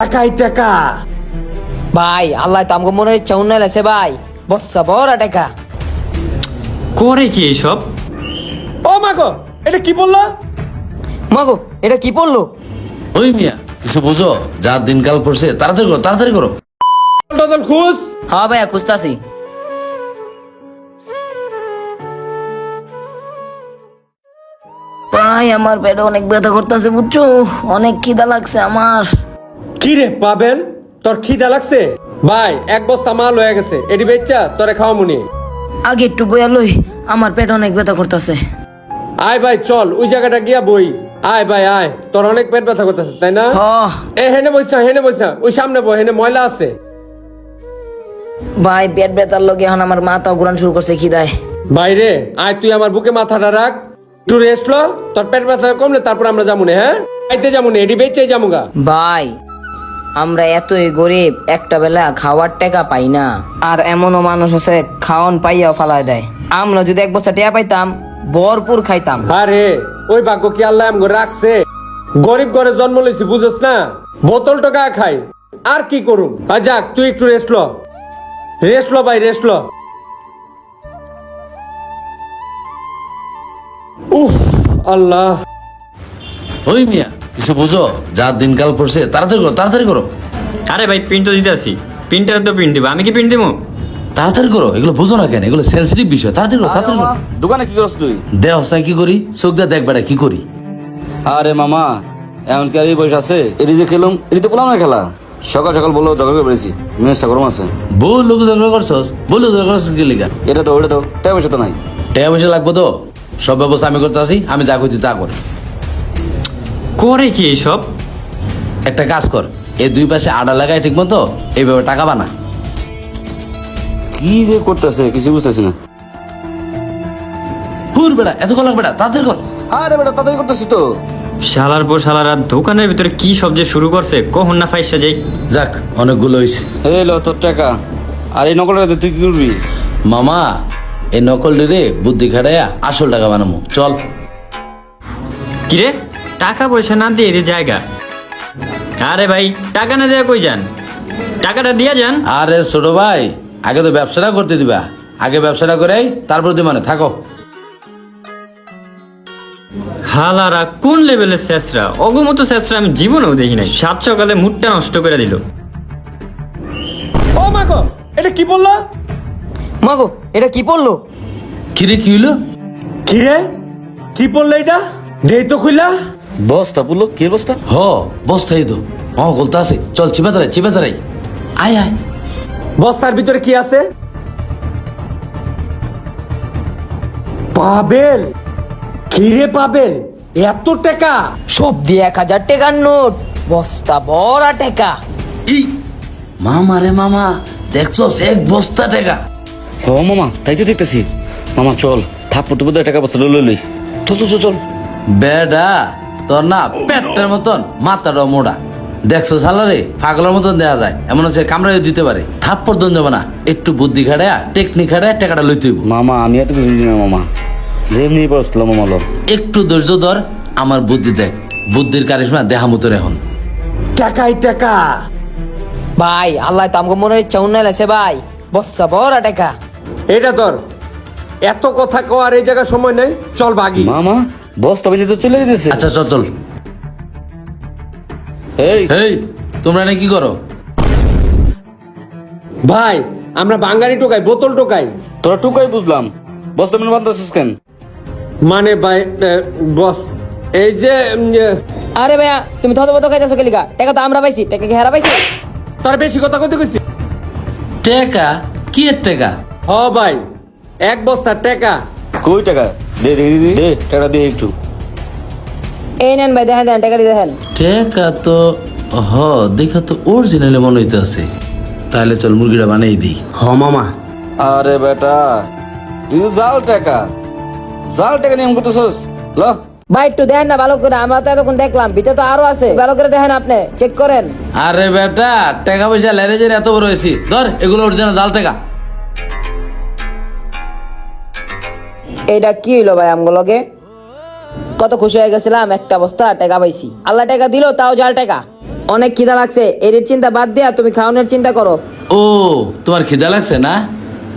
টাকাই টাকা। ভাই আল্লাহ তো আমাকে মনে ইচ্ছা উন্নয়ন আছে ভাই। বস্তা বড় টাকা। করে কি এইসব? ও মাগো এটা কি বলল? মাগো এটা কি পড়ল ওই মিয়া কিছু বুঝো? যা দিনকাল পড়ছে তাড়াতাড়ি করো তাড়াতাড়ি করো। টদল খুশ হ্যাঁ ভাইয়া খুঁজতাছি। ভাই আমার পেটে অনেক ব্যথা করতেছে বুঝছ? অনেক খিদা লাগছে আমার। কি রে পাবেল? তোর খিদা লাগছে? ভাই এক বস্তা মাল হয়ে গেছে। এটি বেচ্চা তোরে খাওয়া মুনি আগে একটু বইয়া লই আমার পেট অনেক ব্যথা করতেছে। আয় ভাই চল ওই জায়গাটা গিয়া বই। আয় ভাই আয় তোর অনেক পেট ব্যথা করতেছে তাই না? এ হেনে বইসা হেনে বইসা ওই সামনে বই হেনে ময়লা আছে। ভাই পেট ব্যথার লগে এখন আমার মাথা ঘুরান শুরু করছে খিদায়। বাইরে আয় তুই আমার বুকে মাথাটা রাখ। একটু রেস্ট ল তোর পেট ব্যথা কমলে তারপর আমরা যাব হ্যাঁ? আইতে যাব না এটি বেচে যাব গা ভাই আমরা এতই গরিব একটা বেলা খাওয়ার টাকা পাই না। আর এমনও মানুষ আছে খাওয়ান পাইয়া ফালায় দেয়। আমরা যদি এক বস্তা টেয়া পাইতাম ভরপুর খাইতাম। আরে ওই ভাগ্য কি আল্লাহ আমগো রাখছে? গরিব ঘরে জন্ম লইছি বুঝছ না? বোতল টাকা খাই আর কি করুম? আর যাক তুই একটু রেস্ট ল। রেস্ট ল ভাই রেস্ট ল। উফ আল্লাহ। ওই মিয়া কিছু বুঝো? যা দিনকাল পড়ছে তাড়াতাড়ি করো তাড়াতাড়ি করো। আরে ভাই প্রিন্ট তো দিতে আসি প্রিন্টার তো প্রিন্ট দিব আমি কি প্রিন্ট দিব তাড়াতাড়ি করো এগুলো বুঝো না কেন এগুলো সেন্সিটিভ বিষয়। তাড়াতাড়ি করো তাড়াতাড়ি করো। দোকানে কি করছ তুই? দেহ হস্তায় কি করি? চোখ দিয়ে দেখ বেড়া কি করি। আরে মামা এমন কি আর এই বয়স আছে? এটি যে খেলাম এটি তো বললাম না খেলা। সকাল সকাল বলল জগা করে বেড়েছি মেজটা গরম আছে। বউ লোক ঝগড়া করছস? বউ লোক ঝগড়া করছস কি লিগা? এটা তো ওটা তো টাকা পয়সা তো নাই। টাকা পয়সা লাগবে তো? সব ব্যবস্থা আমি করতে আসি আমি যা করছি তা কর। করে কি এইসব? একটা কাজ কর এই দুই পাশে আডা লাগাই ঠিক মতো এইভাবে টাকা বানা। কি যে করতেছে কিছু বুঝতেছি না। হুর বেড়া এত কলাক বেড়া তাড়াতাড়ি কর। আরে বেটা তাড়াতাড়ি করতেছি তো। শালার পর শালারা দোকানের ভিতরে কি সব যে শুরু করছে কখন না ফাইসা যাই। যাক অনেকগুলো হয়েছে এই লো তোর টাকা। আর এই নকলটা তুই কি করবি? মামা এই নকল রে বুদ্ধি খাটাইয়া আসল টাকা বানামু। চল। কিরে? টাকা পয়সা না দিয়ে দিয়ে জায়গা। আরে ভাই টাকা না দেয়া কই যান? টাকাটা দিয়া যান। আরে ছোট ভাই আগে তো ব্যবসাটা করতে দিবা। আগে ব্যবসাটা করে তারপর দি মানে থাকো। হালারা কোন লেভেলের শেষরা? অগমতো শেষরা আমি জীবনেও দেখি নাই। সাত সকালে মুডটা নষ্ট করে দিল। ও মাগো এটা কি বলল? মাগো এটা কি পড়ল কিরে কি হইল? কি রে কি বলল এটা? দেই তো খুইলা বস্তা বলল কি বস্তা? হ বস্তা এই তো। হ বলতে আছে। চল চিপে দাঁড়াই চিপে দাঁড়াই আয় আয়। বস্তার ভিতরে কি আছে? পাবেল। কিরে পাবেল? এত টাকা। সব দিয়ে এক হাজার টাকার নোট। বস্তা বড় টাকা। ই মামা রে মামা দেখছস এক বস্তা টাকা। হ মামা তাই তো দেখতেছি। মামা চল থাপ্পর তো বোধহয় টাকা বস্তা লই লই চল চল চল। বেডা তোর না পেটটার মতন মাথাটা মোড়া। দেখছ সালারে? পাগলের মতন দেয়া যায়। এমন হচ্ছে কামড়াই দিতে পারে। থাপ্পর দন যাবে না। একটু বুদ্ধি খাটায়া টেকনিক খাটায়া টাকাটা লইতে হইব। মামা আমি এত কিছু বুঝি না মামা। যেমনি বসলাম মামা লো একটু ধৈর্য ধর আমার বুদ্ধি দেখ। বুদ্ধির কারিশমা দেহা মতন এখন। টাকাই টাকা। ভাই আল্লাহ তো আমাকে মনে ইচ্ছা উন্নয়ন আছে ভাই। বস্তা বড় টাকা। এটা তোর এত কথা কওয়ার এই জায়গায় সময় নেই। চল ভাগি মামা বস্তা বেঁধে তো চলে যেতেছে। আচ্ছা চল চল। এই। এই তোমরা এনে কি করো? ভাই আমরা বাঙালি টোকাই বোতল টোকাই। তোরা টুকাই বুঝলাম। বস্তা মেনে বাঁধতেছিস কেন? মানে ভাই বস এই যে আরে ভাইয়া তুমি থত বত খাইতেছো কেলিকা টাকা তো আমরা পাইছি টাকা কি হারা পাইছি? তোর বেশি কথা কইতে কইছি। টাকা? কি এর টাকা? হ ভাই এক বস্তা টাকা। কই টাকা? দে দে দে, দে টাকা দে একটু। এই নেন ভাই দেখেন দেখেন টাকা দিয়ে দেখেন। টাকা তো হ দেখা তো অরিজিনালি মনে হইতে আছে। তাহলে চল মুরগিটা বানাই দিই। হ মামা। আরে বেটা কিন্তু জাল টাকা। জাল টাকা নিয়ম করতেছস। ল। ভাই একটু দেখেন না ভালো করে। আমরা তো এতক্ষণ দেখলাম ভিতরে তো আরও আছে। ভালো করে দেখেন আপনি চেক করেন। আরে বেটা টাকা পয়সা লেরে যে এত বড় হয়েছি। ধর এগুলো অরিজিনাল জাল টাকা। এইটা কি হইল ভাই আমগুলোকে কত খুশি হয়ে গেছিলাম একটা বস্তা টাকা পাইছি। আল্লাহ টাকা দিল তাও জাল টাকা। অনেক খিদা লাগছে এর চিন্তা বাদ দিয়া তুমি খাওয়ানোর চিন্তা করো। ও তোমার খিদা লাগছে না?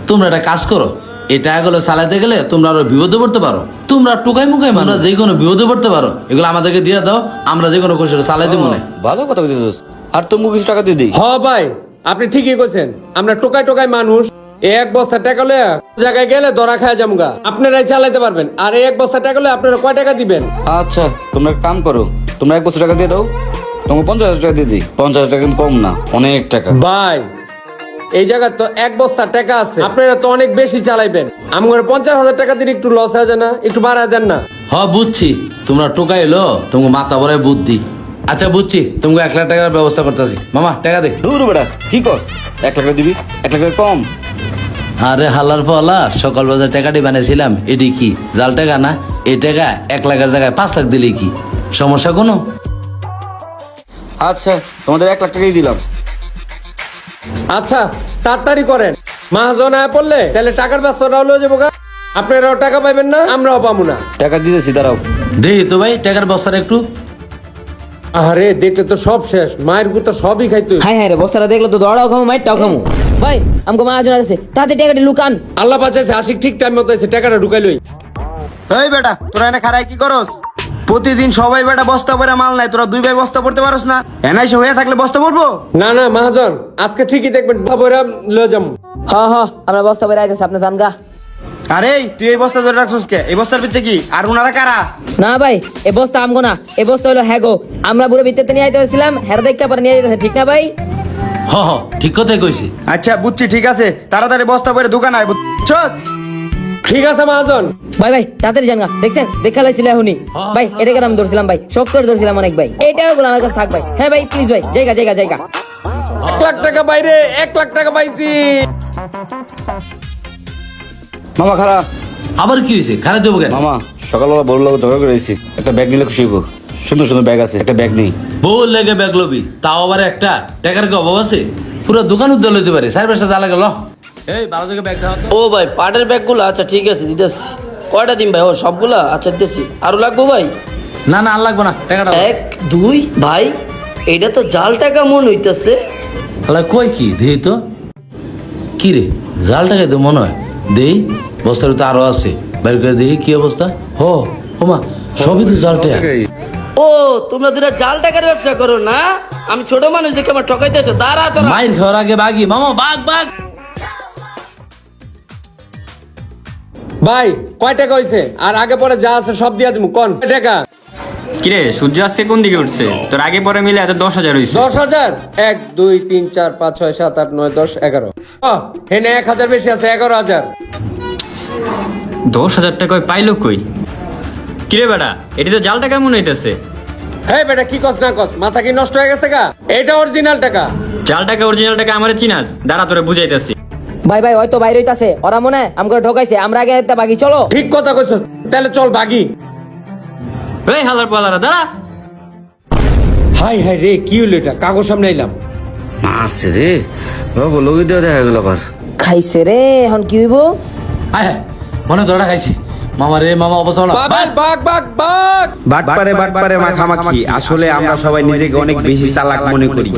তোমরা একটা কাজ করো এটা এগুলো চালাতে গেলে তোমরা আরও বিপদে পড়তে পারো। তোমরা টুকাই মুকাই তোমরা যে কোনো বিপদে পড়তে পারো। এগুলো আমাদেরকে দিয়ে দাও আমরা যে কোনো কোষে চালাই দিব মনে ভালো কথা দিতেছিস আর তুমি কিছু টাকা দিয়ে দিই। হ ভাই আপনি ঠিকই কইছেন। আমরা টোকাই টোকাই মানুষ। এক বস্তা টাকা লইয়া জায়গায় গেলে ধরা খায় জামুগা আপনারাই চালাইতে পারবেন। আর এক বস্তা টাকা লইয়া আপনারা কয় টাকা দিবেন? আচ্ছা তোমরা এক কাম করো। তোমরা এক বছর টাকা দিয়ে দাও। তোমাকে পঞ্চাশ হাজার টাকা দিয়ে দিই। পঞ্চাশ হাজার টাকা কিন্তু কম না অনেক টাকা। ভাই এই জায়গায় তো এক বস্তা টাকা আছে। আপনারা তো অনেক বেশি চালাইবেন। আমার পঞ্চাশ হাজার টাকা দিন একটু লস হয়ে যায় না একটু বাড়া দেন না। হ বুঝছি। তোমরা টোকাই এলো তোমাকে মাথা ভরে বুদ্ধি। আচ্ছা বুঝছি। তোমাকে এক লাখ টাকার ব্যবস্থা করতেছি। মামা টাকা দে। দূর বেটা কি কস? এক লাখ টাকা দিবি? এক লাখ টাকা কম। আরে হালার ফলা সকাল বাজার টাকাটি বানিয়েছিলাম এটি কি? জাল টাকা না? এই টাকা এক লাখের জায়গায় পাঁচ লাখ দিলে কি? সমস্যা কোনো? আচ্ছা তোমাদের এক লাখ টাকাই দিলাম। আচ্ছা তাড়াতাড়ি করেন। মাহাজন আয় পড়লে তাহলে টাকার ব্যবস্থাটা হলো যাব গা। আপনারাও টাকা পাইবেন না আমরাও পাবো না। টাকা দিতেছি দাঁড়াও। দেই তো ভাই টাকার বস্তার একটু। আরে দেখলে তো সব শেষ মায়ের গুতো সবই খাইতো হাই হাই রে বস্তাটা দেখল তো দড়াও খামো মাইটটাও খামো। ভাই আমাকে মা আজ আছে তাতে টাকাটি লুকান। আল্লাহ বাঁচাইছে আশিক ঠিক টাইম মতো এসে টাকাটা ঢুকাইলই এই বেটা তোরা এনে খারাই কি করস? প্রতিদিন সবাই বেটা বস্তা পরে মাল নাই তোরা দুই ভাই বস্তা পড়তে পারস না? এনআইসি হয়ে থাকলে বস্তা পড়ব না না মহাজন আজকে ঠিকই দেখবেন বাবুরা লয়ে যাম হ হ আমরা বস্তা বেড়ে আইতেছি আপনি জান গা। আরে তুই এই বস্তা ধরে রাখছিস কে? এই বস্তার ভিতরে কি? আর ওনারা কারা? না ভাই এ বস্তা আমগো না এ বস্তা হলো হ্যাগো। আমরা বুড়ো ভিতরে নিয়ে আইতে হয়েছিলাম হের দেখা পরে নিয়ে যেতেছে ঠিক না ভাই? হ হ ঠিক কথাই কইছি। আচ্ছা বুঝছি ঠিক আছে। তাড়াতাড়ি বস্তা পরে দোকান আয় বুঝছস? ঠিক আছে মহাজন। ভাই ভাই তাড়াতাড়ি জান গা। দেখছেন? দেখা লাইছিল এখনই। ভাই এটাকে আমি ধরছিলাম ভাই? শখ করে ধরছিলাম অনেক ভাই। এইটাও গুলো আমার কাছে থাক ভাই। হ্যাঁ ভাই প্লিজ ভাই। জায়গা জায়গা জায়গা। এক লাখ টাকা বাইরে এক লাখ টাকা পাইছি। মামা খারাপ। আবার কি হয়েছে? খারাপ দেবো কেন? মামা সকালবেলা বড় লোক ঝগড়া করে এসেছি। একটা ব্যাগ নিলে খুশি হইব। সুন্দর সুন্দর ব্যাগ আছে একটা ব্যাগ নেই। বউ লেগে ব্যাগ লবি। তাও আবার একটা। টাকার কি অভাব আছে? পুরো দোকান উদ্যোগ লইতে পারে। সাড়ে পাঁচটা জ্বালা গেল এই ভালো থেকে ব্যাগটা হাতে ও ভাই পাটের ব্যাগগুলো আচ্ছা ঠিক আছে দিতেছি। কয়টা দিন ভাই? ও সবগুলা? আচ্ছা দিতেছি। আরও লাগবো ভাই? না না আর লাগবে না। টাকাটা এক দুই ভাই এটা তো জাল টাকা মন হইতেছে। আলা কই কি? দেই তো। কি রে? জাল টাকা তো মনে হয়। দেই বস্তার তো আরও আছে। বাইর করে দেখি কি অবস্থা? হো হোমা সবই তো জাল টাকা। ও তোমরা দুটা জাল টাকার ব্যবসা করো না? আমি ছোট মানুষ দেখে আমার ঠকাইতেছো। দাঁড়া তোরা। মাইর খাওয়ার আগে বাগি। মামা বাগ বাগ ভাই কয় টাকা হইছে? আর আগে পরে যা আছে সব দিয়া দিমু। কোন? কয় টাকা? কিরে সূর্য আজকে কোন দিকে উঠছে? তোর আগে পরে মিলে এত দশ হাজার হয়েছে দশ হাজার? এক দুই তিন চার পাঁচ ছয় সাত আট নয় দশ এগারো। হেনে এক হাজার বেশি আছে এগারো হাজার। দশ হাজার টাকা পাইলো কই? কিরে বেটা এটি তো জাল টাকা মনে হইতেছে? হ্যাঁ বেটা কি কস না কস মাথা কি নষ্ট হয়ে গেছে গা? এটা অরিজিনাল টাকা। জাল টাকা অরিজিনাল টাকা আমার চিনাস দাঁড়া তোরে বুঝাইতেছি। ভাই ভাই হয়তো বাইরে হইতাছে ওরা মনে হয় আমাকে ঢোকাইছে আমরা আগে একটা বাকি চলো। ঠিক কথা কইছ তাহলে চল বাগি। এই হালার পালারা দাঁড়া। হাই হাই রে কি হলো এটা? কাগজ সামনে এলাম মারছে রে বাবু লোক দেওয়া দেখা গেল আবার। খাইছে রে এখন কি হইব? আয় হায়, মনে ধরা খাইছি। মামা রে মামা অবস্থা ভালো? বাগ বাগ বাগ বাট পারে বাট পারে মাখামাখি আসলে আমরা সবাই নিজেকে অনেক বেশি চালাক মনে করি।